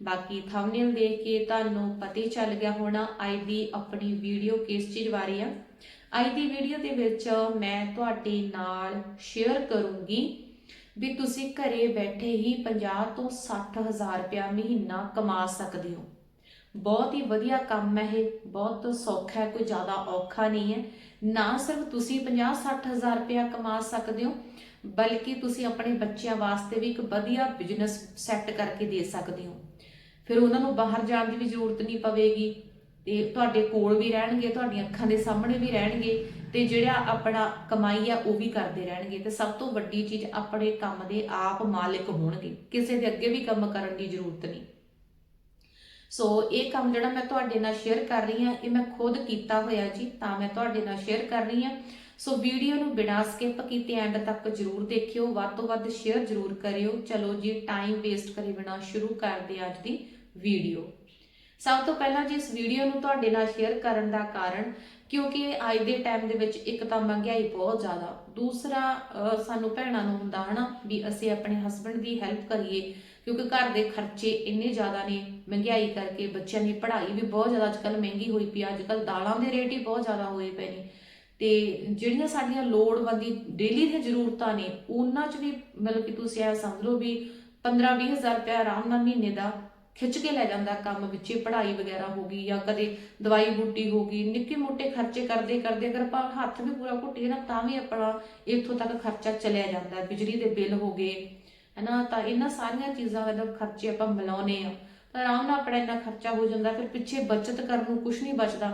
ਬਾਕੀ ਥੰਬਨੇਲ ਦੇਖ ਕੇ ਤੁਹਾਨੂੰ ਪਤਾ ਹੀ ਚੱਲ ਗਿਆ ਹੋਣਾ ਅੱਜ ਦੀ ਆਪਣੀ ਵੀਡੀਓ ਕਿਸ ਚੀਜ਼ ਬਾਰੇ ਆ। ਅੱਜ ਦੀ ਵੀਡੀਓ ਦੇ ਵਿੱਚ ਮੈਂ ਤੁਹਾਡੇ ਨਾਲ ਸ਼ੇਅਰ ਕਰੂੰਗੀ ਵੀ ਤੁਸੀਂ ਘਰੇ ਬੈਠੇ ਹੀ 50 ਤੋਂ 60 ਹਜ਼ਾਰ ਰੁਪਇਆ ਮਹੀਨਾ ਕਮਾ ਸਕਦੇ ਹੋ। ਬਹੁਤ ਹੀ ਵਧੀਆ ਕੰਮ ਹੈ ਇਹ, ਬਹੁਤ ਸੌਖਾ ਹੈ, ਕੋਈ ਜ਼ਿਆਦਾ ਔਖਾ ਨਹੀਂ ਹੈ। ਨਾ ਸਿਰਫ ਤੁਸੀਂ 50 60 ਹਜ਼ਾਰ ਰੁਪਇਆ ਕਮਾ ਸਕਦੇ ਹੋ, ਬਲਕਿ ਤੁਸੀਂ ਆਪਣੇ ਬੱਚਿਆਂ ਵਾਸਤੇ ਵੀ ਇੱਕ ਵਧੀਆ ਬਿਜ਼ਨਸ ਸੈੱਟ ਕਰਕੇ ਦੇ ਸਕਦੇ ਹੋ। ਫਿਰ ਉਹਨਾਂ ਨੂੰ ਬਾਹਰ ਜਾਣ ਦੀ ਵੀ ਜ਼ਰੂਰਤ ਨਹੀਂ ਪਵੇਗੀ। ਤੇ ਤੁਹਾਡੇ ਕੋਲ ਵੀ ਰਹਿਣਗੇ, ਤੁਹਾਡੀਆਂ ਅੱਖਾਂ ਦੇ ਸਾਹਮਣੇ ਵੀ ਰਹਿਣਗੇ ਤੇ ਜਿਹੜਾ ਆਪਣਾ ਕਮਾਈ ਆ ਉਹ ਵੀ ਕਰਦੇ ਰਹਿਣਗੇ। ਤੇ ਸਭ ਤੋਂ ਵੱਡੀ ਚੀਜ਼ ਆਪਣੇ ਕੰਮ ਦੇ ਆਪ ਮਾਲਕ ਹੋਣਗੇ। ਕਿਸੇ ਦੇ ਅੱਗੇ ਵੀ ਕੰਮ ਕਰਨ ਦੀ ਜ਼ਰੂਰਤ ਨਹੀਂ। ਸੋ ਇਹ ਕੰਮ ਜਿਹੜਾ ਮੈਂ ਤੁਹਾਡੇ ਨਾਲ ਸ਼ੇਅਰ ਕਰ ਰਹੀ ਹਾਂ, ਇਹ ਮੈਂ ਖੁਦ ਕੀਤਾ ਹੋਇਆ ਜੀ, ਤਾਂ ਮੈਂ ਤੁਹਾਡੇ ਨਾਲ ਸ਼ੇਅਰ ਕਰ ਰਹੀ ਹਾਂ। ਸੋ ਵੀਡੀਓ ਨੂੰ ਬਿਨਾਂ ਸਕਿਪ ਕੀਤੇ ਐਂਡ ਤੱਕ ਜਰੂਰ ਦੇਖਿਓ, ਵੱਧ ਤੋਂ ਵੱਧ ਸ਼ੇਅਰ ਜਰੂਰ ਕਰਿਓ। ਚਲੋ ਜੀ ਟਾਈਮ ਵੇਸਟ ਕਰੇ ਬਿਨਾਂ ਸ਼ੁਰੂ ਕਰਦੇ ਅੱਜ ਦੀ ਵੀਡੀਓ। ਸਭ ਤੋਂ ਪਹਿਲਾਂ ਜੀ ਇਸ ਵੀਡੀਓ ਨੂੰ ਤੁਹਾਡੇ ਨਾਲ ਸ਼ੇਅਰ ਕਰਨ ਦਾ ਕਾਰਨ, ਕਿਉਂਕਿ ਅੱਜ ਦੇ ਟਾਈਮ ਦੇ ਵਿੱਚ ਇੱਕ ਤਾਂ ਮਹਿੰਗਾਈ ਬਹੁਤ ਜ਼ਿਆਦਾ, ਦੂਸਰਾ ਸਾਨੂੰ ਭੈਣਾਂ ਨੂੰ ਹੁੰਦਾ ਹਨਾ ਵੀ ਅਸੀਂ ਆਪਣੇ ਹਸਬੰਡ ਦੀ ਹੈਲਪ ਕਰੀਏ, ਕਿਉਂਕਿ ਘਰ ਦੇ ਖਰਚੇ ਇੰਨੇ ਜ਼ਿਆਦਾ ਨੇ, ਮਹਿੰਗਾਈ ਕਰਕੇ ਬੱਚਿਆਂ ਦੀ ਪੜ੍ਹਾਈ ਵੀ ਬਹੁਤ ਜ਼ਿਆਦਾ ਅੱਜਕੱਲ ਮਹਿੰਗੀ ਹੋਈ ਪਈ ਆ ਅੱਜਕੱਲ ਦਾਲਾਂ ਦੇ ਰੇਟ ਹੀ ਬਹੁਤ ਜ਼ਿਆਦਾ ਹੋਏ ਪਏ ਨੇ। ਤੇ ਜਿਹੜੀਆਂ ਸਾਡੀਆਂ ਲੋੜਵੰਦੀ ਡੇਲੀ ਦੀਆਂ ਜ਼ਰੂਰਤਾਂ ਨੇ, ਉਹਨਾਂ 'ਚ ਵੀ ਮਤਲਬ ਕਿ ਤੁਸੀਂ ਇਹ ਸਮਝ ਲਓ ਵੀ 15-20 ਹਜ਼ਾਰ ਰੁਪਏ ਆਰਾਮ ਨਾਲ ਮਹੀਨੇ ਦਾ ਖਿੱਚ ਕੇ ਲੈ ਜਾਂਦਾ ਕੰਮ ਵਿੱਚੇ, ਪੜ੍ਹਾਈ ਵਗੈਰਾ ਹੋ ਗਈ ਜਾਂ ਕਦੇ ਦਵਾਈ ਬੂਟੀ ਹੋ ਗਈ, ਨਿੱਕੇ ਮੋਟੇ ਖਰਚੇ ਕਰਦੇ ਕਰਦੇ ਅਗਰ ਆਪਾਂ ਹੱਥ ਵੀ ਪੂਰਾ ਘੁੱਟੀਏ ਨਾ, ਤਾਂ ਵੀ ਆਪਣਾ ਇੱਥੋਂ ਤੱਕ ਖਰਚਾ ਚਲਿਆ ਜਾਂਦਾ ਬਿਜਲੀ ਦੇ ਬਿੱਲ ਹੋ ਗਏ, ਹਨਾ, ਤਾਂ ਇਹਨਾਂ ਸਾਰੀਆਂ ਚੀਜ਼ਾਂ ਦਾ ਖਰਚੇ ਆਪਾਂ ਮਿਲਾਉਨੇ ਆ ਤਾਂ ਆਰਾਮ ਨਾਲ ਆਪਣਾ ਇੰਨਾ ਖਰਚਾ ਹੋ ਜਾਂਦਾ, ਫਿਰ ਪਿੱਛੇ ਬਚਤ ਕਰਨ ਨੂੰ ਕੁਝ ਨਹੀਂ ਬਚਦਾ।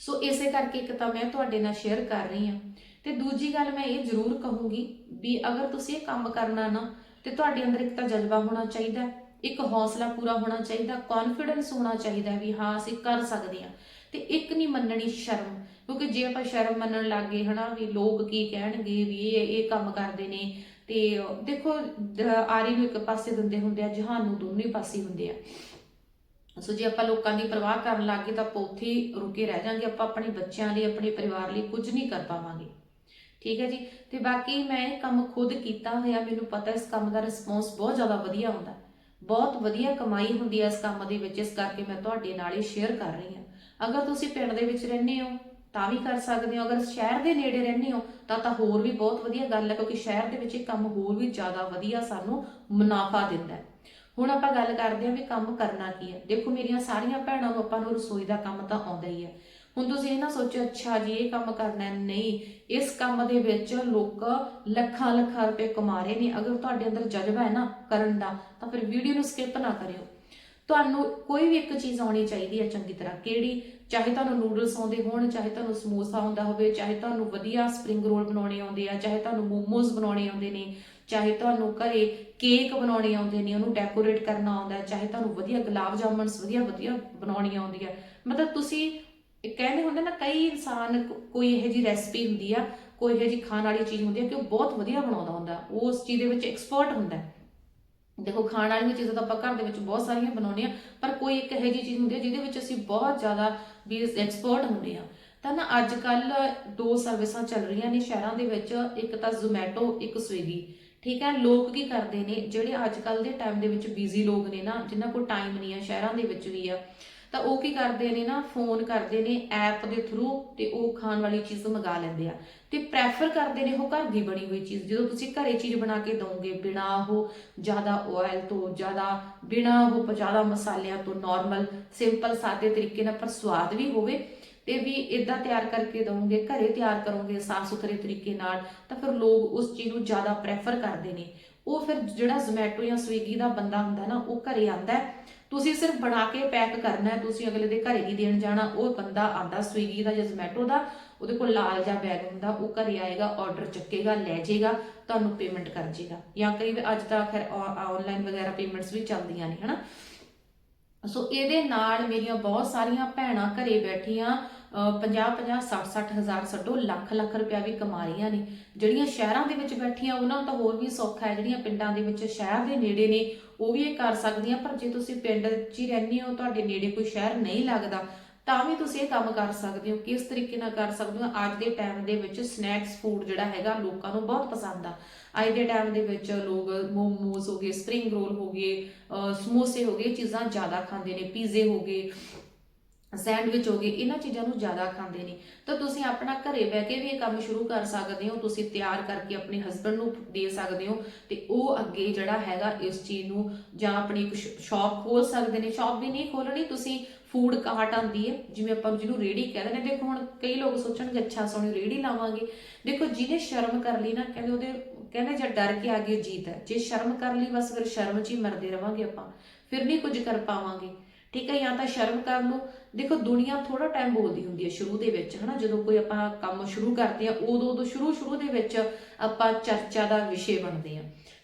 ਸੋ ਇਸੇ ਕਰਕੇ ਇੱਕ ਤਾਂ ਮੈਂ ਤੁਹਾਡੇ ਨਾਲ ਸ਼ੇਅਰ ਕਰ ਰਹੀ ਹਾਂ। ਤੇ ਦੂਜੀ ਗੱਲ ਮੈਂ ਇਹ ਜ਼ਰੂਰ ਕਹੂੰਗੀ ਵੀ ਅਗਰ ਤੁਸੀਂ ਇਹ ਕੰਮ ਕਰਨਾ ਨਾ, ਤੇ ਤੁਹਾਡੇ ਅੰਦਰ ਇੱਕ ਤਾਂ ਜਜ਼ਬਾ ਹੋਣਾ ਚਾਹੀਦਾ ਇੱਕ ਹੌਸਲਾ ਪੂਰਾ ਹੋਣਾ ਚਾਹੀਦਾ ਕੌਨਫੀਡੈਂਸ ਹੋਣਾ ਚਾਹੀਦਾ ਵੀ ਹਾਂ, ਅਸੀਂ ਕਰ ਸਕਦੇ ਹਾਂ। ਤੇ ਇੱਕ ਨਹੀਂ ਮੰਨਣੀ ਸ਼ਰਮ, ਕਿਉਂਕਿ ਜੇ ਆਪਾਂ ਸ਼ਰਮ ਮੰਨਣ ਲੱਗ ਲੱਗੇ ਹਨਾ, ਵੀ ਲੋਕ ਕੀ ਕਹਿਣਗੇ ਵੀ ਇਹ ਇਹ ਕੰਮ ਕਰਦੇ ਨੇ, ਤੇ ਦੇਖੋ ਆਰੀ ਨੂੰ ਇੱਕ ਪਾਸੇ ਦਿੰਦੇ ਹੁੰਦੇ ਆ, ਜਹਾਨ ਨੂੰ ਦੋਨੇ ਪਾਸੇ ਹੁੰਦੇ ਆ। ਸੋ ਜੇ ਆਪਾਂ ਲੋਕਾਂ ਦੀ ਪਰਵਾਹ ਕਰਨ ਲੱਗੇ ਤਾਂ ਆਪਾਂ ਉੱਥੇ ਹੀ ਰੁਕੇ ਰਹਿ ਜਾਾਂਗੇ, ਆਪਾਂ ਆਪਣੇ ਬੱਚਿਆਂ ਲਈ, ਆਪਣੇ ਪਰਿਵਾਰ ਲਈ ਕੁਝ ਨਹੀਂ ਕਰ ਪਾਵਾਂਗੇ। ਠੀਕ ਹੈ ਜੀ? ਤੇ ਬਾਕੀ ਮੈਂ ਇਹ ਕੰਮ ਖੁਦ ਕੀਤਾ ਹੋਇਆ, ਮੈਨੂੰ ਪਤਾ ਇਸ ਕੰਮ ਦਾ ਰਿਸਪੌਂਸ ਬਹੁਤ ਜ਼ਿਆਦਾ ਵਧੀਆ ਆਉਂਦਾ। ਬਹੁਤ ਵਧੀਆ ਕਮਾਈ ਹੁੰਦੀ ਹੈ ਇਸ ਕੰਮ ਦੇ ਵਿੱਚ, ਇਸ ਕਰਕੇ ਮੈਂ ਤੁਹਾਡੇ ਨਾਲ ਹੀ ਸ਼ੇਅਰ ਕਰ ਰਹੀ ਹਾਂ। ਅਗਰ ਤੁਸੀਂ ਪਿੰਡ ਦੇ ਵਿੱਚ ਰਹਿੰਦੇ ਹੋ, ਤਾਂ ਵੀ ਕਰ ਸਕਦੇ ਹੋ। ਅਗਰ ਸ਼ਹਿਰ ਦੇ ਨੇੜੇ ਰਹਿੰਦੇ ਹੋ, ਤਾਂ ਤਾਂ ਹੋਰ ਵੀ ਬਹੁਤ ਵਧੀਆ ਗੱਲ ਹੈ, ਕਿਉਂਕਿ ਸ਼ਹਿਰ ਦੇ ਵਿੱਚ ਇਹ ਕੰਮ ਹੋਰ ਵੀ ਜ਼ਿਆਦਾ ਵਧੀਆ ਸਾਨੂੰ ਮੁਨਾਫਾ ਦਿੰਦਾ ਹੈ। ਹੁਣ ਆਪਾਂ ਗੱਲ ਕਰਦੇ ਹਾਂ ਵੀ ਕੰਮ ਕਰਨਾ ਕੀ ਹੈ। ਦੇਖੋ, ਮੇਰੀਆਂ ਸਾਰੀਆਂ ਭੈਣਾਂ ਨੂੰ ਆਪਾਂ ਨੂੰ ਰਸੋਈ ਦਾ ਕੰਮ ਤਾਂ ਆਉਂਦਾ ਹੀ ਹੈ। ਹੁਣ ਤੁਸੀਂ ਇਹ ਨਾ ਸੋਚੋ, ਅੱਛਾ, ਜੀ ਇਹ ਕੰਮ ਕਰਨਾ ਨਹੀਂ। ਇਸ ਕੰਮ ਦੇ ਵਿੱਚ ਲੋਕ ਲੱਖਾਂ ਲੱਖਾਂ ਰੁਪਏ ਕਮਾ ਰਹੇ ਨੇ। ਅਗਰ ਤੁਹਾਡੇ ਅੰਦਰ ਜਜ਼ਬਾ ਹੈ ਨਾ ਕਰਨ ਦਾ, ਤਾਂ ਫਿਰ ਵੀਡੀਓ ਨੂੰ ਸਕਿਪ ਨਾ ਕਰਿਓ। ਤੁਹਾਨੂੰ ਕੋਈ ਵੀ ਇੱਕ ਚੀਜ਼ ਆਉਣੀ ਚਾਹੀਦੀ ਹੈ ਚੰਗੀ ਤਰ੍ਹਾਂ। ਕਿਹੜੀ? ਚਾਹੇ ਤੁਹਾਨੂੰ ਨੂਡਲਸ ਆਉਂਦੇ ਹੋਣ, ਚਾਹੇ ਤੁਹਾਨੂੰ ਸਮੋਸਾ ਆਉਂਦਾ ਹੋਵੇ, ਚਾਹੇ ਤੁਹਾਨੂੰ ਵਧੀਆ ਸਪਰਿੰਗ ਰੋਲ ਬਣਾਉਣੇ ਆਉਂਦੇ ਆ, ਚਾਹੇ ਤੁਹਾਨੂੰ ਮੋਮੋਜ਼ ਬਣਾਉਣੇ ਆਉਂਦੇ ਨੇ, ਚਾਹੇ ਤੁਹਾਨੂੰ ਘਰੇ ਕੇਕ ਬਣਾਉਣੇ ਆਉਂਦੇ ਨੇ, ਉਹਨੂੰ ਡੈਕੋਰੇਟ ਕਰਨਾ ਆਉਂਦਾ, ਚਾਹੇ ਤੁਹਾਨੂੰ ਵਧੀਆ ਗੁਲਾਬ ਜਾਮਨਸ ਵਧੀਆ ਵਧੀਆ ਬਣਾਉਣੀਆਂ ਆਉਂਦੀ ਹੈ ਮਤਲਬ ਤੁਸੀਂ ਇਹ ਕਹਿੰਦੇ ਹੁੰਦੇ ਨਾ, ਕਈ ਇਨਸਾਨ ਕੋਈ ਇਹੋ ਜੀ ਰੈਸਪੀ ਹੁੰਦੀ ਆ, ਕੋਈ ਇਹੋ ਜੀ ਖਾਣ ਵਾਲੀ ਚੀਜ਼ ਹੁੰਦੀ ਆ ਕਿ ਉਹ ਬਹੁਤ ਵਧੀਆ ਬਣਾਉਂਦਾ ਹੁੰਦਾ। ਉਹ ਉਸ ਚੀਜ਼ ਦੇ ਵਿੱਚ ਐਕਸਪਰਟ ਹੁੰਦਾ ਦੇਖੋ, ਖਾਣ ਵਾਲੀਆਂ ਚੀਜ਼ਾਂ ਤਾਂ ਆਪਾਂ ਘਰ ਦੇ ਵਿੱਚ ਬਹੁਤ ਸਾਰੀਆਂ ਬਣਾਉਂਦੇ ਆ, ਪਰ ਕੋਈ ਇੱਕ ਇਹੋ ਜੀ ਚੀਜ਼ ਹੁੰਦੀ ਹੈ ਜਿਹਦੇ ਵਿੱਚ ਅਸੀਂ ਬਹੁਤ ਜ਼ਿਆਦਾ ਵੀ ਐਕਸਪਰਟ ਹੁੰਦੇ ਆ। ਤਾਂ ਨਾ ਅੱਜ ਕੱਲ ਦੋ ਸਰਵਿਸਾਂ ਚੱਲ ਰਹੀਆਂ ਨੇ ਸ਼ਹਿਰਾਂ ਦੇ ਵਿੱਚ, ਇੱਕ ਤਾਂ ਜ਼ੋਮੈਟੋ ਇੱਕ ਸਵੀਗੀ ਠੀਕ ਹੈ, ਲੋਕ ਕੀ ਕਰਦੇ ਨੇ, ਜਿਹੜੇ ਅੱਜ ਕੱਲ ਦੇ ਟਾਈਮ ਦੇ ਵਿੱਚ ਬਿਜ਼ੀ ਲੋਕ ਨੇ ਨਾ, ਜਿਨ੍ਹਾਂ ਕੋਲ ਟਾਈਮ ਨਹੀਂ ਆ, ਸ਼ਹਿਰਾਂ ਦੇ ਵਿੱਚ ਵੀ ਆ ਤਾਂ ਉਹ ਕੀ ਕਰਦੇ ਨੇ ਨਾ ਫੋਨ ਕਰਦੇ ਨੇ ਐਪ ਦੇ ਥਰੂ ਤੇ ਉਹ ਖਾਣ ਵਾਲੀ ਚੀਜ਼ ਮੰਗਾ ਲੈਂਦੇ ਆ ਤੇ ਪ੍ਰੈਫਰ ਕਰਦੇ ਨੇ ਉਹ ਘਰ ਦੀ ਬਣੀ ਹੋਈ ਚੀਜ਼, ਜਦੋਂ ਤੁਸੀਂ ਘਰੇ ਚੀਜ਼ ਬਣਾ ਕੇ ਦੋਗੇ ਬਿਨਾ ਉਹ ਜ਼ਿਆਦਾ ਆਇਲ ਤੋਂ, ਜ਼ਿਆਦਾ ਬਿਨਾ ਉਹ ਜ਼ਿਆਦਾ ਮਸਾਲਿਆਂ ਤੋਂ ਨਾਰਮਲ ਸਿੰਪਲ ਸਾਦੇ ਤਰੀਕੇ ਨਾਲ, ਪਰ ਸਵਾਦ ਵੀ ਹੋਵੇ, ਤੇ ਵੀ ਇਦਾਂ ਤਿਆਰ ਕਰਕੇ ਦੋਗੇ ਘਰੇ ਤਿਆਰ ਕਰੋਗੇ, ਸਾਫ਼ ਸੁਥਰੇ ਤਰੀਕੇ ਨਾਲ, ਤਾਂ ਫਿਰ ਲੋਕ ਉਸ ਚੀਜ਼ ਨੂੰ ਜ਼ਿਆਦਾ ਪ੍ਰੈਫਰ ਕਰਦੇ ਨੇ ਉਹ ਫਿਰ ਜਿਹੜਾ ਜ਼ੋਮੈਟੋ ਜਾਂ ਸਵੀਗੀ ਦਾ ਬੰਦਾ ਹੁੰਦਾ ਨਾ, ਉਹ ਘਰੇ ਆਂਦਾ ਹੈ। ਤੁਸੀਂ ਸਿਰਫ ਬਣਾ ਕੇ ਪੈਕ ਕਰਨਾ ਹੈ, ਤੁਸੀਂ ਅਗਲੇ ਦੇ ਘਰੇ ਨਹੀਂ ਦੇਣ ਜਾਣਾ, ਉਹ ਬੰਦਾ ਆਂਦਾ ਸਵੀਗੀ ਦਾ ਜਾਂ ਜ਼ੋਮੈਟੋ ਦਾ, ਉਹਦੇ ਕੋਲ ਲਾਲ ਜਿਹਾ ਬੈਗ ਹੁੰਦਾ, ਉਹ ਘਰੇ ਆਏਗਾ ਆਰਡਰ ਚੱਕੇਗਾ, ਲੈ ਜਾਏਗਾ, ਤੁਹਾਨੂੰ ਪੇਮੈਂਟ ਕਰ ਜਾਏਗਾ। ਜਾਂ ਕਈ ਅੱਜ ਤਾਂ ਖੈਰ ਆਨਲਾਈਨ ਵਗੈਰਾ ਪੇਮੈਂਟਸ ਵੀ ਚੱਲਦੀਆਂ ਨੇ, ਹਨਾ? ਸੋ ਇਹਦੇ ਨਾਲ ਮੇਰੀਆਂ ਬਹੁਤ ਸਾਰੀਆਂ ਭੈਣਾਂ ਘਰੇ ਬੈਠੀਆਂ 50 50 60 60 ਹਜ਼ਾਰ ਛੱਡੋ ਲੱਖ ਲੱਖ ਰੁਪਇਆ ਵੀ ਕਮਾ ਰਹੀਆਂ ਨੇ। ਜਿਹੜੀਆਂ ਸ਼ਹਿਰਾਂ ਦੇ ਵਿੱਚ ਬੈਠੀਆਂ, ਉਹਨਾਂ ਨੂੰ ਤਾਂ ਹੋਰ ਵੀ ਸੌਖਾ ਹੈ। ਜਿਹੜੀਆਂ ਪਿੰਡਾਂ ਦੇ ਵਿੱਚ ਸ਼ਹਿਰ ਦੇ ਨੇੜੇ ਨੇ, ਉਹ ਵੀ ਇਹ ਕਰ ਸਕਦੀਆਂ। ਪਰ ਜੇ ਤੁਸੀਂ ਪਿੰਡ 'ਚ ਹੀ ਰਹਿੰਦੇ ਹੋ, ਤੁਹਾਡੇ ਨੇੜੇ ਕੋਈ ਸ਼ਹਿਰ ਨਹੀਂ ਲੱਗਦਾ, ਤਾਂ ਵੀ ਤੁਸੀਂ ਇਹ ਕੰਮ ਕਰ ਸਕਦੇ ਹੋ। ਕਿਸ ਤਰੀਕੇ ਨਾਲ ਕਰ ਸਕਦੇ ਹੋ? ਅੱਜ ਦੇ ਟਾਈਮ ਦੇ ਵਿੱਚ ਸਨੈਕਸ ਫੂਡ ਜਿਹੜਾ ਹੈਗਾ, ਲੋਕਾਂ ਨੂੰ ਬਹੁਤ ਪਸੰਦ ਆ। ਅੱਜ ਦੇ ਟਾਈਮ ਦੇ ਵਿੱਚ ਲੋਕ ਮੋਮੋਸ ਹੋ ਗਏ ਸਪਰਿੰਗ ਰੋਲ ਹੋ ਗਏ, ਅਹ ਸਮੋਸੇ ਹੋ ਗਏ, ਇਹ ਚੀਜ਼ਾਂ ਜ਼ਿਆਦਾ ਖਾਂਦੇ ਨੇ। ਪੀਜ਼ੇ ਹੋ ਗਏ ਸੈਂਡਵਿਚ ਹੋ ਗਏ, ਇਹਨਾਂ ਚੀਜ਼ਾਂ ਨੂੰ ਜ਼ਿਆਦਾ ਖਾਂਦੇ ਨੇ ਤਾਂ ਤੁਸੀਂ ਆਪਣਾ ਘਰੇ ਬਹਿ ਕੇ ਵੀ ਇਹ ਕੰਮ ਸ਼ੁਰੂ ਕਰ ਸਕਦੇ ਹੋ, ਤੁਸੀਂ ਤਿਆਰ ਕਰਕੇ ਆਪਣੇ ਹਸਬੰਡ ਨੂੰ ਦੇ ਸਕਦੇ ਹੋ, ਤੇ ਉਹ ਅੱਗੇ ਜਿਹੜਾ ਹੈਗਾ ਇਸ ਚੀਜ਼ ਨੂੰ ਜਾਂ ਆਪਣੀ ਇੱਕ ਸ਼ਾਪ ਖੋਲ ਸਕਦੇ ਨੇ। ਸ਼ਾਪ ਵੀ ਨਹੀਂ ਖੋਲਣੀ ਤੁਸੀਂ ਫੂਡ ਕਾਰਟ ਆਂਦੀ ਹੈ, ਜਿਵੇਂ ਆਪਾਂ ਜਿਹਨੂੰ ਰੇੜੀ ਕਹਿੰਦੇ ਨੇ ਦੇਖੋ ਹੁਣ ਕਈ ਲੋਕ ਸੋਚਣਗੇ, ਅੱਛਾ ਸੋਹਣੀ ਰੇੜੀ ਲਾਵਾਂਗੇ। ਦੇਖੋ, ਜਿਹਨੇ ਸ਼ਰਮ ਕਰ ਲਈ ਨਾ, ਕਹਿੰਦੇ ਉਹਦੇ, ਕਹਿੰਦੇ ਜੇ ਡਰ ਕੇ ਆ ਗਏ ਜੀਤ ਹੈ। ਜੇ ਸ਼ਰਮ ਕਰ ਲਈ, ਬਸ ਫਿਰ ਸ਼ਰਮ 'ਚ ਹੀ ਮਰਦੇ ਰਵਾਂਗੇ ਆਪਾਂ। ਫਿਰ ਨਹੀਂ ਕੁਝ ਕਰ ਪਾਵਾਂਗੇ। ਠੀਕ ਹੈ ਜਾਂ ਤਾਂ ਸ਼ਰਮ ਕਰ ਲਓ ਦੇਖੋ ਦੁਨੀਆ ਥੋੜਾ ਟਾਈਮ ਬੋਲਦੀ ਹੁੰਦੀ ਹੈ ਸ਼ੁਰੂ ਦੇ ਵਿੱਚ ਹਨਾ? ਜਦੋਂ ਕੋਈ ਆਪਾਂ ਕੰਮ ਸ਼ੁਰੂ ਕਰਦੇ ਆ ਉਦੋਂ ਉਦੋਂ ਸ਼ੁਰੂ ਸ਼ੁਰੂ ਦੇ ਵਿੱਚ ਆਪਾਂ ਚਰਚਾ ਦਾ ਵਿਸ਼ੇ ਬਣਦੇ ਆ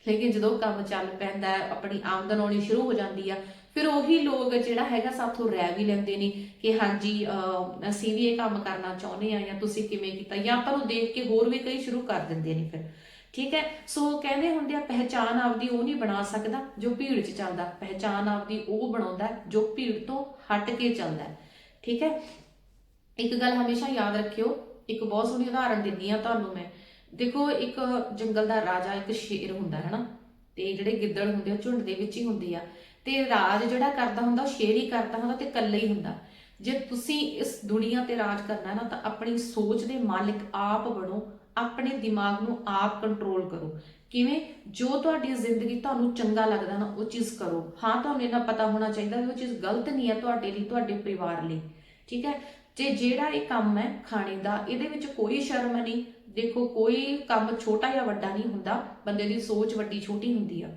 ਲੇਕਿਨ ਜਦੋਂ ਕੰਮ ਚੱਲ ਪੈਂਦਾ ਆਪਣੀ ਆਮਦਨ ਆਉਣੀ ਸ਼ੁਰੂ ਹੋ ਜਾਂਦੀ ਆ ਫਿਰ ਉਹੀ ਲੋਕ ਜਿਹੜਾ ਹੈਗਾ ਸਾਥੋਂ ਰਹਿ ਵੀ ਲੈਂਦੇ ਨੇ ਕਿ ਹਾਂਜੀ ਅਹ, ਅਸੀਂ ਵੀ ਇਹ ਕੰਮ ਕਰਨਾ ਚਾਹੁੰਦੇ ਆ ਜਾਂ ਤੁਸੀਂ ਕਿਵੇਂ ਕੀਤਾ ਜਾਂ ਆਪਾਂ ਨੂੰ ਦੇਖ ਕੇ ਹੋਰ ਵੀ ਕਈ ਸ਼ੁਰੂ ਕਰ ਦਿੰਦੇ ਨੇ ਫਿਰ। ਠੀਕ ਹੈ? ਸੋ ਕਹਿੰਦੇ ਹੁੰਦੇ ਆ ਪਹਿਚਾਨ ਆਪਦੀ ਉਹ ਨਹੀਂ ਬਣਾ ਸਕਦਾ ਜੋ ਭੀੜ 'ਚ ਚੱਲਦਾ। ਪਹਿਚਾਨ ਆਪਦੀ ਉਹ ਬਣਾਉਂਦਾ ਜੋ ਭੀੜ ਤੋਂ ਹਟ ਕੇ ਚੱਲਦਾ ਠੀਕ ਹੈ? ਇੱਕ ਗੱਲ ਹਮੇਸ਼ਾ ਯਾਦ ਰੱਖਿਓ, ਇੱਕ ਬਹੁਤ ਸੋਹਣੀ ਉਦਾਹਰਨ ਦਿੰਦੀ ਆ ਤੁਹਾਨੂੰ ਮੈਂ। ਦੇਖੋ, ਇੱਕ ਜੰਗਲ ਦਾ ਰਾਜਾ, ਇੱਕ ਸ਼ੇਰ ਹੁੰਦਾ ਹੈ ਨਾ ਤੇ ਜਿਹੜੇ ਗਿੱਦੜ ਹੁੰਦੇ ਆ ਝੁੰਡ ਦੇ ਵਿੱਚ ਹੀ ਹੁੰਦੇ ਆ। ਤੇ ਰਾਜ ਜਿਹੜਾ ਕਰਦਾ ਹੁੰਦਾ, ਉਹ ਸ਼ੇਰ ਹੀ ਕਰਦਾ ਹੁੰਦਾ ਤੇ ਇਕੱਲੇ ਹੀ ਹੁੰਦਾ। ਜੇ ਤੁਸੀਂ ਇਸ ਦੁਨੀਆ ਤੇ ਰਾਜ ਕਰਨਾ ਨਾ, ਤਾਂ ਆਪਣੀ ਸੋਚ ਦੇ ਮਾਲਿਕ ਆਪ ਬਣੋ। ਆਪਣੇ ਦਿਮਾਗ ਨੂੰ ਆਪ ਕੰਟਰੋਲ ਕਰੋ। ਕਿਵੇਂ? ਜੋ ਤੁਹਾਡੀ ਜ਼ਿੰਦਗੀ ਤੁਹਾਨੂੰ ਚੰਗਾ ਲੱਗਦਾ ਨਾ, ਉਹ ਚੀਜ਼ ਕਰੋ। ਹਾਂ, ਤੁਹਾਨੂੰ ਇਹਨਾਂ ਪਤਾ ਹੋਣਾ ਚਾਹੀਦਾ ਵੀ ਉਹ ਚੀਜ਼ ਗਲਤ ਨਹੀਂ ਹੈ ਤੁਹਾਡੇ ਲਈ, ਤੁਹਾਡੇ ਪਰਿਵਾਰ ਲਈ। ਠੀਕ ਹੈ? ਤੇ ਜਿਹੜਾ ਇਹ ਕੰਮ ਹੈ ਖਾਣੇ ਦਾ, ਇਹਦੇ ਵਿੱਚ ਕੋਈ ਸ਼ਰਮ ਨਹੀਂ। ਦੇਖੋ, ਕੋਈ ਕੰਮ ਛੋਟਾ ਜਾਂ ਵੱਡਾ ਨਹੀਂ ਹੁੰਦਾ। ਬੰਦੇ ਦੀ ਸੋਚ ਵੱਡੀ, ਛੋਟੀ ਹੁੰਦੀ ਆ।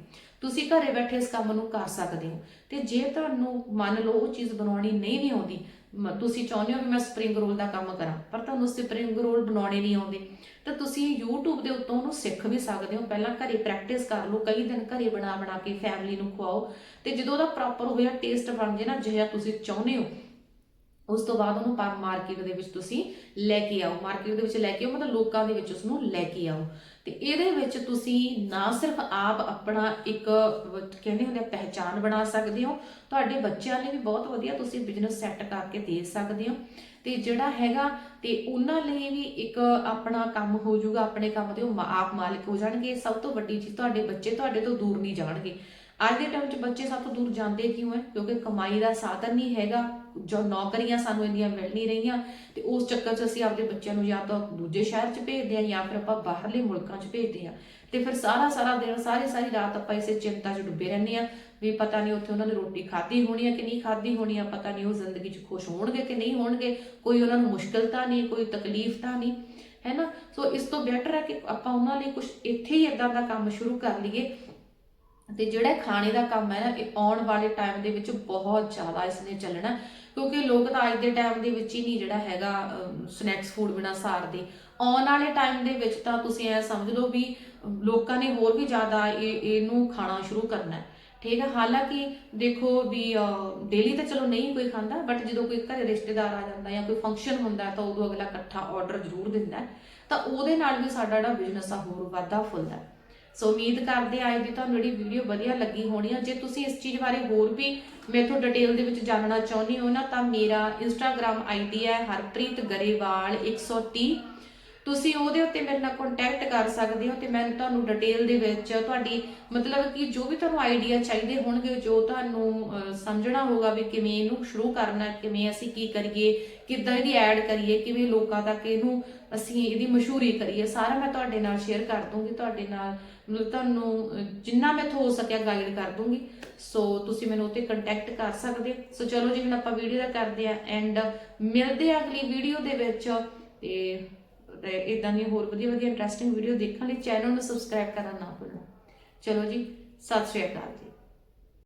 ਤੁਸੀਂ ਘਰੇ ਬੈਠੇ ਇਸ ਕੰਮ ਨੂੰ ਕਰ ਸਕਦੇ ਹੋ। ਤੇ ਜੇ ਤੁਹਾਨੂੰ ਮੰਨ ਲਓ ਉਹ ਚੀਜ਼ ਬਣਾਉਣੀ ਨਹੀਂ ਵੀ ਆਉਂਦੀ ਤੁਸੀਂ ਚਾਹੁੰਦੇ ਹੋ ਕਿ ਮੈਂ ਸਪਰਿੰਗ ਰੋਲ ਦਾ ਕੰਮ ਕਰਾਂ, ਪਰ ਤੁਹਾਨੂੰ ਸਪਰਿੰਗ ਰੋਲ ਬਣਾਉਣੇ ਨਹੀਂ ਆਉਂਦੇ। ਤਾਂ ਤੁਸੀਂ YouTube ਦੇ ਉੱਤੋਂ ਉਹਨੂੰ ਸਿੱਖ ਵੀ ਸਕਦੇ ਹੋ। ਪਹਿਲਾਂ ਘਰੇ ਪ੍ਰੈਕਟਿਸ ਕਰ ਲਓ, ਕਈ ਦਿਨ ਘਰੇ ਬਣਾ ਬਣਾ ਕੇ ਫੈਮਿਲੀ ਨੂੰ ਖਵਾਓ। ਤੇ ਜਦੋਂ ਉਹਦਾ ਪ੍ਰੋਪਰ ਹੋਇਆ ਟੇਸਟ ਬਣ ਜੇ ਨਾ ਜਿਹੜਾ ਤੁਸੀਂ ਚਾਹੁੰਦੇ ਹੋ। ਉਸ ਤੋਂ ਬਾਅਦ ਉਹਨੂੰ ਪਰ ਮਾਰਕੀਟ ਦੇ ਵਿੱਚ ਤੁਸੀਂ ਲੈ ਕੇ ਆਓ। ਮਾਰਕੀਟ ਦੇ ਵਿੱਚ ਲੈ ਕੇ ਆਓ, ਮਤਲਬ ਲੋਕਾਂ ਦੇ ਵਿੱਚ ਉਸ ਨੂੰ ਲੈ ਕੇ ਆਓ। ਤੇ ਇਹਦੇ ਵਿੱਚ ਤੁਸੀਂ ਨਾ ਸਿਰਫ ਆਪ ਆਪਣਾ ਇੱਕ ਕਹਿੰਦੇ ਹੁੰਦੇ ਆ ਪਹਿਚਾਨ ਬਣਾ ਸਕਦੇ ਹੋ। ਤੁਹਾਡੇ ਬੱਚਿਆਂ ਲਈ ਵੀ ਬਹੁਤ ਵਧੀਆ ਤੁਸੀਂ ਬਿਜ਼ਨਸ ਸੈੱਟ ਕਰਕੇ ਦੇ ਸਕਦੇ ਹੋ। ਤੇ ਜਿਹੜਾ ਹੈਗਾ, ਤੇ ਉਹਨਾਂ ਲਈ ਵੀ ਇੱਕ ਆਪਣਾ ਕੰਮ ਹੋ ਜਾਊਗਾ, ਆਪਣੇ ਕੰਮ ਦੇ ਉਹ ਆਪ ਮਾਲਕ ਹੋ ਜਾਣਗੇ। ਸਭ ਤੋਂ ਵੱਡੀ ਚੀਜ਼ ਤੁਹਾਡੇ ਬੱਚੇ ਤੁਹਾਡੇ ਤੋਂ ਦੂਰ ਨਹੀਂ ਜਾਣਗੇ। ਅੱਜ ਦੇ ਟਾਈਮ 'ਚ ਬੱਚੇ ਸਭ ਤੋਂ ਦੂਰ ਜਾਂਦੇ ਕਿਉਂ ਹੈ? ਕਿਉਂਕਿ ਕਮਾਈ ਦਾ ਸਾਧਨ ਨਹੀਂ ਹੈਗਾ। ਜੋ ਨੌਕਰੀਆਂ ਸਾਨੂੰ ਇੰਨੀਆਂ ਮਿਲ ਨਹੀਂ ਰਹੀਆਂ, ਤੇ ਉਸ ਚੱਕਰ 'ਚ ਅਸੀਂ ਆਪਦੇ ਬੱਚਿਆਂ ਨੂੰ ਜਾਂ ਤਾਂ ਦੂਜੇ ਸ਼ਹਿਰ 'ਚ ਭੇਜਦੇ ਆ ਜਾਂ ਫਿਰ ਆਪਾਂ ਬਾਹਰਲੇ ਮੁਲਕਾਂ 'ਚ ਭੇਜਦੇ ਆ ਤੇ ਫਿਰ ਸਾਰਾ ਸਾਰਾ ਦਿਨ, ਸਾਰੀ ਸਾਰੀ ਰਾਤ ਆਪਾਂ ਇਸੇ ਚਿੰਤਾ 'ਚ ਡੁੱਬੇ ਰਹਿੰਦੇ ਆ ਵੀ ਪਤਾ ਨਹੀਂ ਉੱਥੇ ਉਹਨਾਂ ਨੇ ਰੋਟੀ ਖਾਧੀ ਹੋਣੀ ਆ ਕਿ ਨਹੀਂ ਖਾਧੀ ਹੋਣੀ ਆ ਪਤਾ ਨਹੀਂ ਉਹ ਜ਼ਿੰਦਗੀ 'ਚ ਖੁਸ਼ ਹੋਣਗੇ ਕਿ ਨਹੀਂ ਹੋਣਗੇ, ਕੋਈ ਉਹਨਾਂ ਨੂੰ ਮੁਸ਼ਕਲ ਤਾਂ ਨਹੀਂ, ਕੋਈ ਤਕਲੀਫ ਤਾਂ ਨਹੀਂ, ਹੈ ਨਾ? ਸੋ ਇਸ ਤੋਂ ਬੈਟਰ ਹੈ ਕਿ ਆਪਾਂ ਉਹਨਾਂ ਲਈ ਕੁਝ ਇੱਥੇ ਹੀ ਇਦਾਂ ਦਾ ਕੰਮ ਸ਼ੁਰੂ ਕਰ ਲਈਏ ਤੇ ਜਿਹੜਾ ਖਾਣੇ ਦਾ ਕੰਮ ਹੈ ਨਾ, ਇਹ ਆਉਣ ਵਾਲੇ ਟਾਈਮ ਦੇ ਵਿੱਚ ਬਹੁਤ ਜ਼ਿਆਦਾ ਇਸ ਨੇ ਚੱਲਣਾ, ਕਿਉਂਕਿ ਲੋਕ ਤਾਂ ਅੱਜ ਦੇ ਟਾਈਮ ਦੇ ਵਿੱਚ ਹੀ ਨਹੀਂ ਜਿਹੜਾ ਹੈਗਾ ਸਨੈਕਸ ਫੂਡ ਬਿਨਾ ਸਾਰਦੇ ਆਉਣ ਵਾਲੇ ਟਾਈਮ ਦੇ ਵਿੱਚ ਤਾਂ ਤੁਸੀਂ ਐ ਸਮਝ ਲਓ ਵੀ ਲੋਕਾਂ ਨੇ ਹੋਰ ਵੀ ਜ਼ਿਆਦਾ ਇਹ, ਇਹਨੂੰ ਖਾਣਾ ਸ਼ੁਰੂ ਕਰਨਾ ਹੈ। ਠੀਕ ਹੈ, ਹਾਲਾਂਕਿ ਦੇਖੋ ਵੀ ਡੇਲੀ ਤਾਂ ਚਲੋ ਨਹੀਂ ਕੋਈ ਖਾਂਦਾ ਬਟ ਜਦੋਂ ਕੋਈ ਘਰੇ ਰਿਸ਼ਤੇਦਾਰ ਆ ਜਾਂਦਾ ਜਾਂ ਕੋਈ ਫੰਕਸ਼ਨ ਹੁੰਦਾ ਤਾਂ ਉਦੋਂ ਅਗਲਾ ਇਕੱਠਾ ਆਰਡਰ ਜ਼ਰੂਰ ਦਿੰਦਾ ਤਾਂ ਉਹਦੇ ਨਾਲ ਵੀ ਸਾਡਾ ਜਿਹੜਾ ਬਿਜ਼ਨਸ ਆ ਹੋਰ ਵਾਧਾ ਫੁੱਲਦਾ ਸੋ ਉਮੀਦ ਕਰਦੇ ਆ ਦੀ ਤੁਹਾਨੂੰ ਜਿਹੜੀ ਵੀਡੀਓ ਵਧੀਆ ਲੱਗੀ ਹੋਣੀ ਆ। ਜੇ ਤੁਸੀਂ ਇਸ ਚੀਜ਼ ਬਾਰੇ ਹੋਰ ਵੀ ਮੇਥੋਂ ਡਿਟੇਲ ਦੇ ਵਿੱਚ ਜਾਣਨਾ ਚਾਹੁੰਦੇ ਹੋ ਨਾ, ਤਾਂ ਮੇਰਾ ਇੰਸਟਾਗ੍ਰam ਆਈਡੀ ਹੈ ਹਰਪ੍ਰੀਤ ਗਰੇਵਾਲ 130 ਤੁਸੀਂ ਉਹਦੇ ਉੱਤੇ ਮੇਰੇ ਨਾਲ ਕੰਟੈਕਟ ਕਰ ਸਕਦੇ ਹੋ ਤੇ ਮੈਂ ਤੁਹਾਨੂੰ ਡਿਟੇਲ ਦੇ ਵਿੱਚ ਤੁਹਾਡੀ ਮਤਲਬ ਕਿ ਜੋ ਵੀ ਤੁਹਾਨੂੰ ਆਈਡੀਆ ਚਾਹੀਦੇ ਹੋਣਗੇ, ਜੋ ਤੁਹਾਨੂੰ ਸਮਝਣਾ ਹੋਗਾ ਵੀ ਕਿਵੇਂ ਇਹਨੂੰ ਸ਼ੁਰੂ ਕਰਨਾ, ਕਿਵੇਂ ਅਸੀਂ ਕੀ ਕਰੀਏ, ਕਿੱਦਾਂ ਇਹਦੀ ਐਡ ਕਰੀਏ, ਕਿਵੇਂ ਲੋਕਾਂ ਤੱਕ ਇਹਨੂੰ ਅਸੀਂ ਇਹਦੀ ਮਸ਼ਹੂਰੀ ਕਰੀਏ, ਸਾਰਾ ਮੈਂ ਤੁਹਾਡੇ ਨਾਲ ਸ਼ੇਅਰ ਕਰ ਦੂੰਗੀ ਤੁਹਾਡੇ ਨਾਲ ਮਤਲਬ ਤੁਹਾਨੂੰ, ਜਿੰਨਾ ਮੈਂ ਹੋ ਸਕਿਆ ਗਾਈਡ ਕਰ ਦੂੰਗੀ। ਸੋ ਤੁਸੀਂ ਮੈਨੂੰ ਉੱਤੇ ਕੰਟੈਕਟ ਕਰ ਸਕਦੇ ਸੋ ਚਲੋ ਜੀ, ਹੁਣ ਆਪਾਂ ਵੀਡੀਓ ਦਾ ਕਰਦੇ ਆ ਐਂਡ ਮਿਲਦੇ ਆ ਅਗਲੀ ਵੀਡੀਓ ਦੇ ਵਿੱਚ। ਤੇ ਇਦਾਂ ਦੀਆਂ ਹੋਰ ਵਧੀਆ ਵਧੀਆ ਇੰਟਰਸਟਿੰਗ ਵੀਡੀਓ ਦੇਖਣ ਲਈ ਚੈਨਲ ਨੂੰ ਸਬਸਕ੍ਰਾਈਬ ਕਰਨਾ ਨਾ ਭੁੱਲਣਾ। ਚਲੋ ਜੀ, ਸਤਿ ਸ਼੍ਰੀ ਅਕਾਲ ਜੀ।